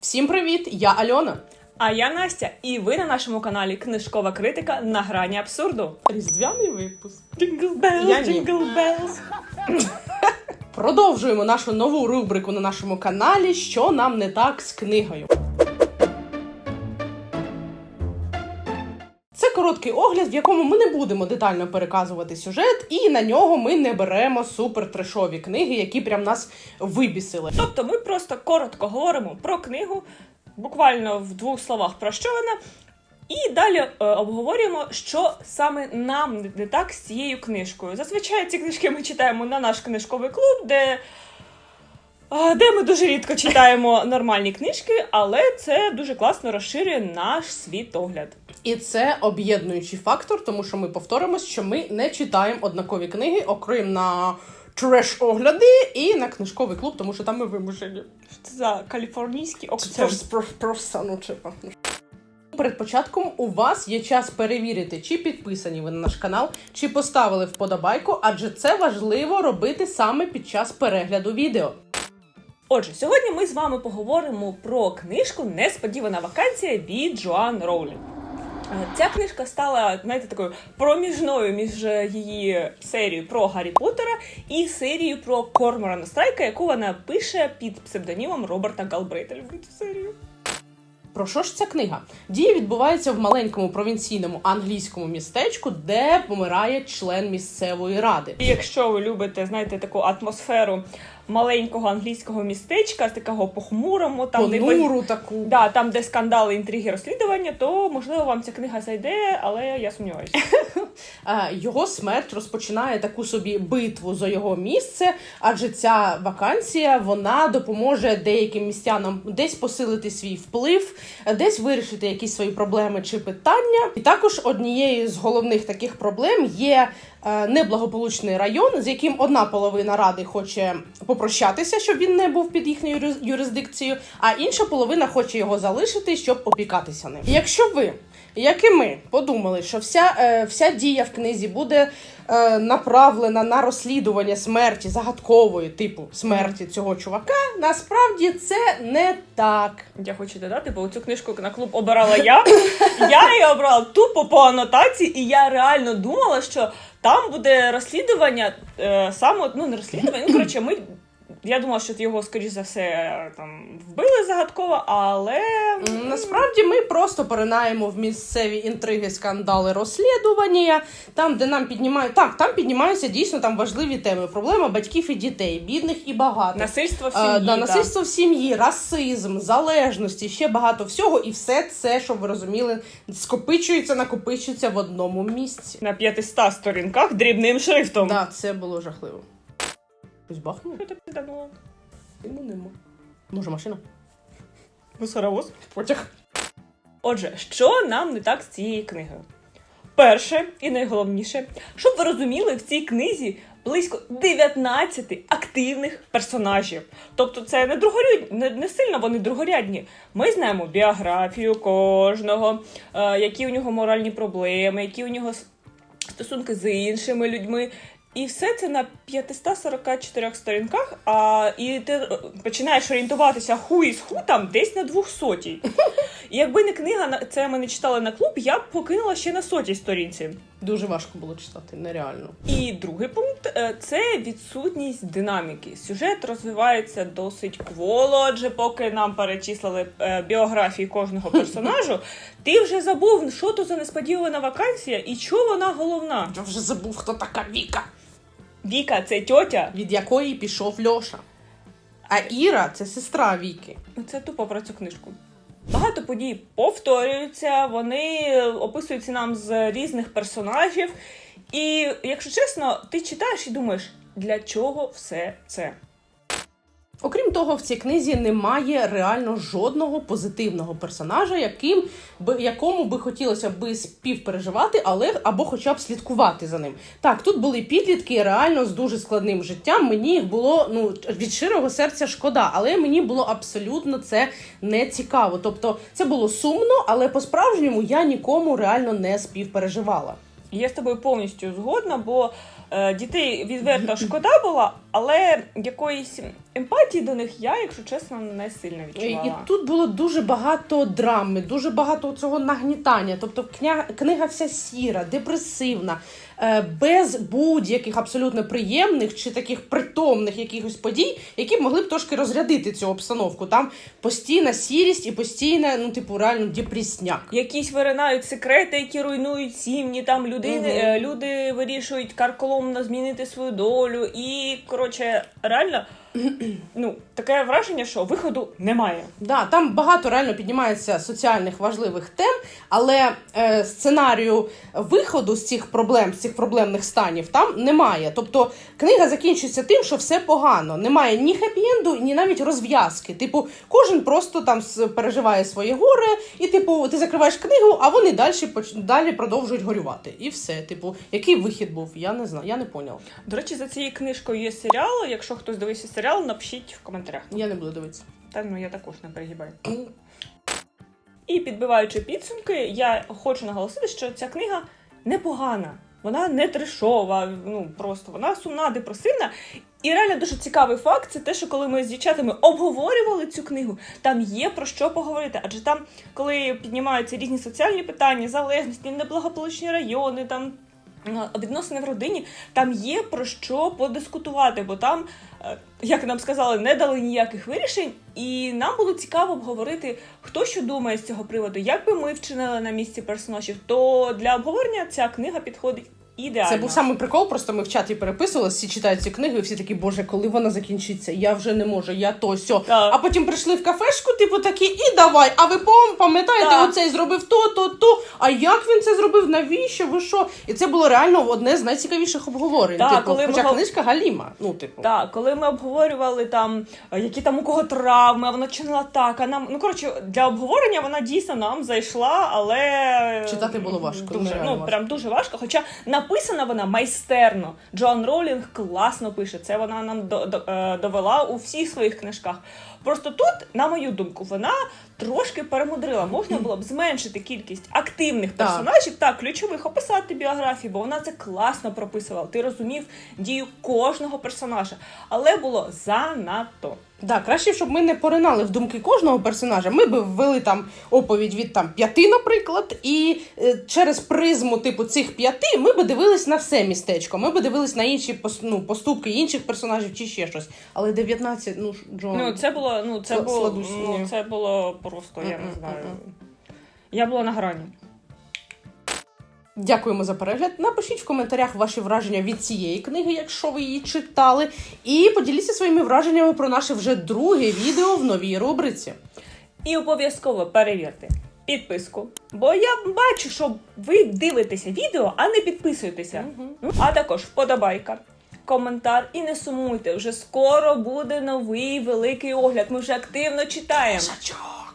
Всім привіт! Я Альона. А я Настя, і ви на нашому каналі Книжкова критика на грані абсурду. Різдвяний випуск. Я ні. bells. Продовжуємо нашу нову рубрику на нашому каналі Що нам не так з книгою. Короткий огляд, в якому ми не будемо детально переказувати сюжет, і на нього ми не беремо супер трешові книги, які прям нас вибісили. Тобто ми просто коротко говоримо про книгу, буквально в двох словах про що вона. І далі е, обговорюємо, що саме нам не так з цією книжкою. Зазвичай ці книжки ми читаємо на наш книжковий клуб, де, е, де ми дуже рідко читаємо нормальні книжки, але це дуже класно розширює наш світогляд. І це об'єднуючий фактор, тому що ми повторимось, що ми не читаємо однакові книги, окрім на треш-огляди і на книжковий клуб, тому що там ми вимушені. Це за каліфорнійський Це акцент? ж про, про ну типа. Перед початком у вас є час перевірити, чи підписані ви на наш канал, чи поставили вподобайку, адже це важливо робити саме під час перегляду відео. Отже, сьогодні ми з вами поговоримо про книжку Несподівана вакансія від Джоан Роулінг. Е, Ця книжка стала, знаєте, такою проміжною між е, її серією про Гаррі Поттера і серією про Корморана Страйка, яку вона пише під псевдонімом Роберта Галбрейта. Люблю цю серію. Про що ж ця книга? Дія відбувається в маленькому провінційному англійському містечку, де помирає член місцевої ради. І якщо ви любите, знаєте, таку атмосферу маленького англійського містечка з такого похмурому, там де Понуру таку. Да, там, де скандали, інтриги, розслідування, то можливо вам ця книга зайде, але я сумніваюся. Його смерть розпочинає таку собі битву за його місце, адже ця вакансія вона допоможе деяким містянам десь посилити свій вплив, десь вирішити якісь свої проблеми чи питання. І також однією з головних таких проблем є е, неблагополучний район, з яким одна половина ради хоче попрощатися, щоб він не був під їхньою юрисдикцією, а інша половина хоче його залишити, щоб опікатися ним. І Якщо ви як і ми подумали, що вся, е, вся дія в книзі буде е, направлена на розслідування смерті загадкової типу смерті цього чувака. Насправді це не так. Я хочу додати, бо цю книжку на клуб обирала я. Я її обрала тупо по анотації, і я реально думала, що там буде розслідування е, саме, ну не розслідування, ну коротше, ми. Я думала, що його, скоріш за все, там вбили загадково, але Насправді ми просто поринаємо в місцеві інтриги, скандали, розслідування. Там, де нам піднімають так, там піднімаються дійсно там важливі теми. Проблема батьків і дітей, бідних і багатих. насильство в Е, сім'ї. да, да. насильство в сім'ї, расизм, залежності, ще багато всього, і все це, щоб ви розуміли, скопичується, накопичується в одному місці. На 500 сторінках дрібним шрифтом. Так, це було жахливо. Хтось бахнув? Що ти піданула? Йому нема. Може, машина? Мусоровоз. Потяг. Отже, що нам не так з цією книгою? Перше і найголовніше, щоб ви розуміли, в цій книзі близько 19 активних персонажів. Тобто це не другорядні, не, не сильно вони другорядні. Ми знаємо біографію кожного, е, які у нього моральні проблеми, які у нього стосунки з іншими людьми. І все це на 544 сторінках, а і ти е, починаєш орієнтуватися ху із ху там десь на 200. І якби не книга, це ми не читали на клуб, я б покинула ще на сотій сторінці. Дуже важко було читати, нереально. І другий пункт е, це відсутність динаміки. Сюжет розвивається досить кволо, адже поки нам перечислили е, біографії кожного персонажу, ти вже забув, що то за несподівана вакансія і чого вона головна. Я вже забув, хто така Віка, Віка це тьотя. від якої пішов Льоша. А Іра це сестра Віки. Ну, Це тупо про цю книжку. Багато подій повторюються, вони описуються нам з різних персонажів. І, якщо чесно, ти читаєш і думаєш, для чого все це? Окрім того, в цій книзі немає реально жодного позитивного персонажа, яким би якому би хотілося би співпереживати, але або хоча б слідкувати за ним. Так, тут були підлітки реально з дуже складним життям. Мені їх було ну від щирого серця шкода, але мені було абсолютно це не цікаво. Тобто, це було сумно, але по-справжньому я нікому реально не співпереживала. Я з тобою повністю згодна, бо е, дітей відверто шкода була, Але якоїсь емпатії до них я, якщо чесно, не сильно відчувала. і тут було дуже багато драми, дуже багато цього нагнітання. Тобто кня... книга вся сіра, депресивна, е, без будь-яких абсолютно приємних чи таких притомних якихось подій, які б могли б трошки розрядити цю обстановку. Там постійна сірість і постійна, ну, типу, реально депресняк. Якісь виринають секрети, які руйнують сім'ї. Там людини, Мгм. е, люди вирішують карколомно змінити свою долю. І коротше, реально, ну таке враження, що виходу немає. Да, там багато реально піднімається соціальних важливих тем, але е, сценарію виходу з цих проблем, з цих проблемних станів там немає. Тобто книга закінчується тим, що все погано. Немає ні хеппі-енду, ні навіть розв'язки. Типу, кожен просто там переживає своє горе, і типу, ти закриваєш книгу, а вони далі далі продовжують горювати. І все. Типу, який вихід був? Я не знаю, я не поняла. До речі, за цією книжкою є серіал. Якщо хтось дивився серіал, напишіть в коментарях. Я не буду дивитися. Та ну я також не перегибаю. І підбиваючи підсумки, я хочу наголосити, що ця книга непогана. Вона не трешова, ну просто вона сумна, депресивна. І реально дуже цікавий факт це те, що коли ми з дівчатами обговорювали цю книгу, там є про що поговорити. Адже там, коли піднімаються різні соціальні питання, залежності, неблагополучні райони, там відносини в родині, там є про що подискутувати, бо там, е, як нам сказали, не дали ніяких вирішень, і нам було цікаво обговорити, хто що думає з цього приводу, як би ми вчинили на місці персонажів. То для обговорення ця книга підходить ідеально. Це був самий прикол, просто ми в чаті переписували, всі читають ці книги, і всі такі, боже, коли вона закінчиться? Я вже не можу, я то сьо. Так. А потім прийшли в кафешку, типу такі, і давай. А ви пом- пам'ятаєте, Так. оцей зробив то, то, то. А як він це зробив? Навіщо? Ви що? І це було реально одне з найцікавіших обговорень. Так, типу, коли ми хоча гов- книжка Галіма. Ну, типу. Так, коли ми обговорювали там, е, які там у кого травми, а вона чинила так, а нам. Ну коротше, для обговорення вона дійсно нам зайшла, але Читати було важко, Дуже, нереально ну важко. прям дуже важко. Хоча написана вона майстерно. Джоан Ролінг класно пише. Це вона нам е, довела у всіх своїх книжках. Просто тут, на мою думку, вона трошки перемудрила. Можна було б зменшити кількість активних Так. персонажів, так, ключових, описати біографії, бо вона це класно прописувала. Ти розумів дію кожного персонажа, але було занадто. Да, краще, щоб ми не поринали в думки кожного персонажа. Ми б ввели там оповідь від там п'яти, наприклад, і е, через призму типу цих п'яти ми б дивились на все містечко. Ми б дивились на інші ну, поступки інших персонажів чи ще щось. Але 19, ну Джон. Ну, це було, ну, це було, ну, це було просто, я не знаю. Я була на грані. Дякуємо за перегляд. Напишіть в коментарях ваші враження від цієї книги, якщо ви її читали. І поділіться своїми враженнями про наше вже друге відео в новій рубриці. І обов'язково перевірте підписку. Бо я бачу, що ви дивитеся відео, а не підписуєтеся. Ну, А також вподобайка, коментар і не сумуйте. Вже скоро буде новий великий огляд. Ми вже активно читаємо. Шачок!